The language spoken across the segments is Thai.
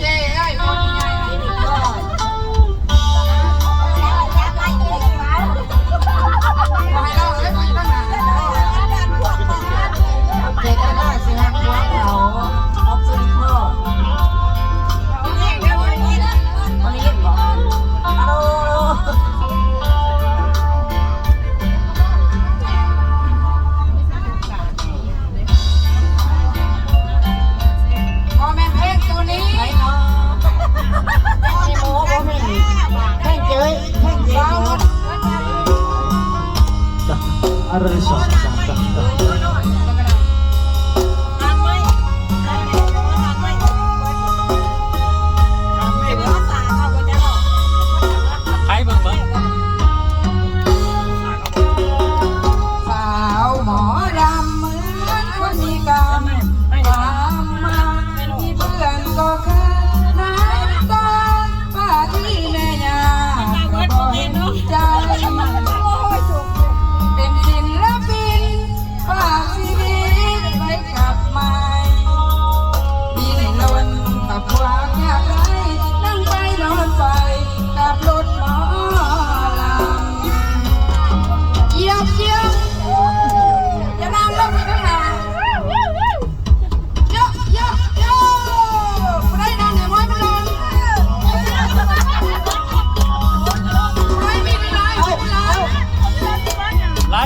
Yeah.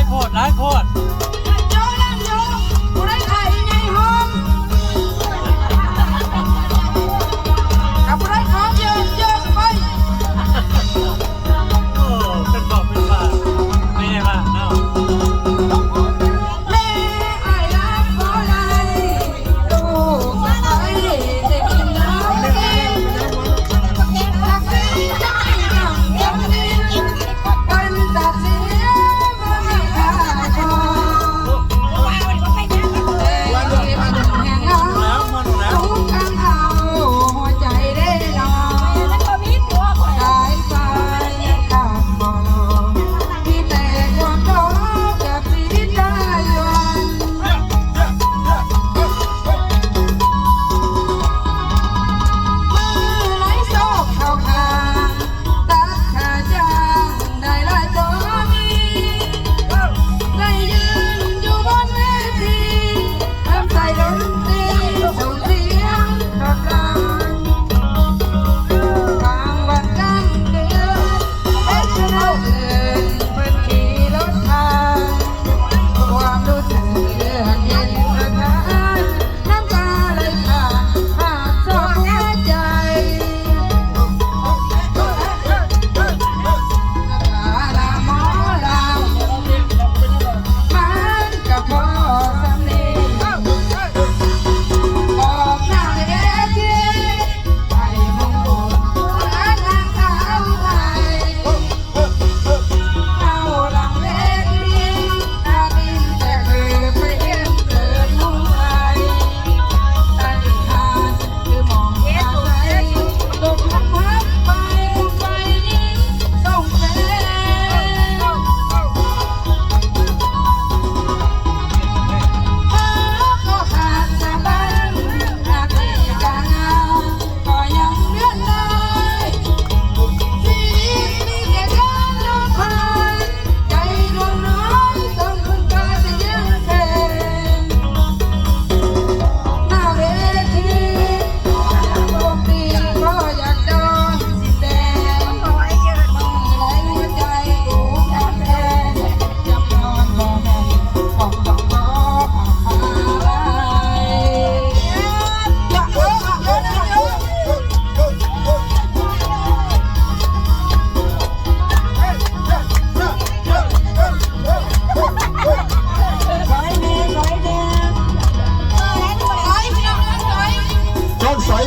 โคตรร้ายโคตร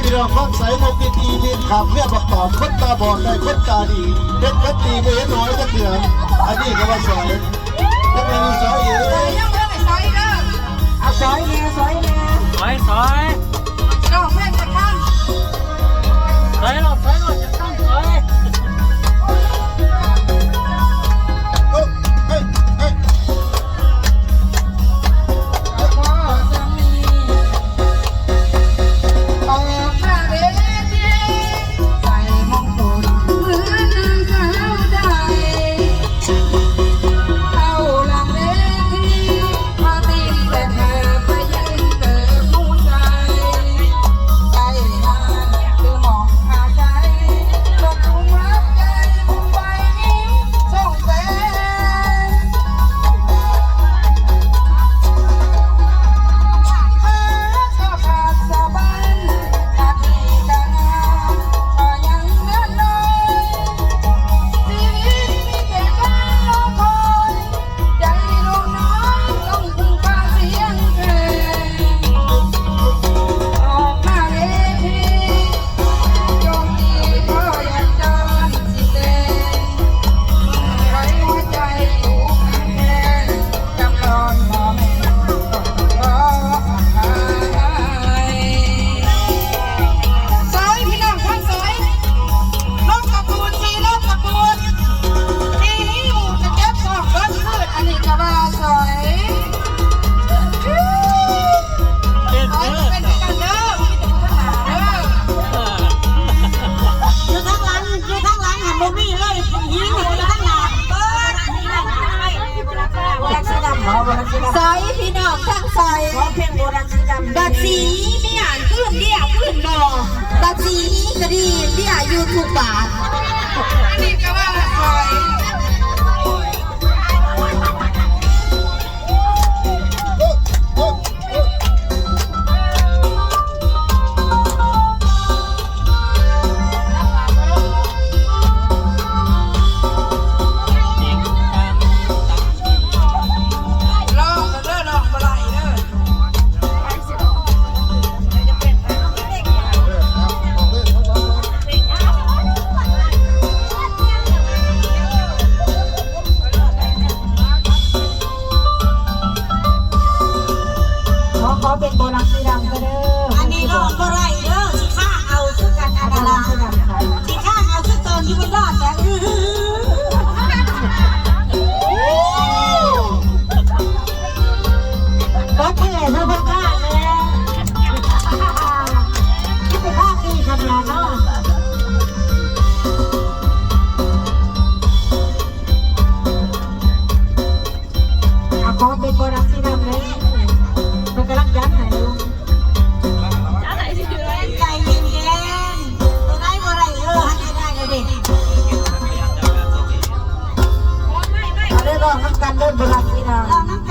พี่น้องฟังใสมติตีลินขับเมื่อประกอบคนตาบอดได้คนตาดีเด็กคนตีไม่เห็นหอยก็เถื่อนอันนี้ก็ว่าสอยแล้วไม่มีสอยอีกเอาสอยแน่สอยแน่สอยสอยลองเล่นกันข้างสอยหลอดสอยหลอด ซอยร้องเพลงโบราณสีดำบัดสีไม่อ่าพื้นเดียวขึ้นดอบัดสีกระดีเดียยูทูบบาท ต้นบนลักษณะ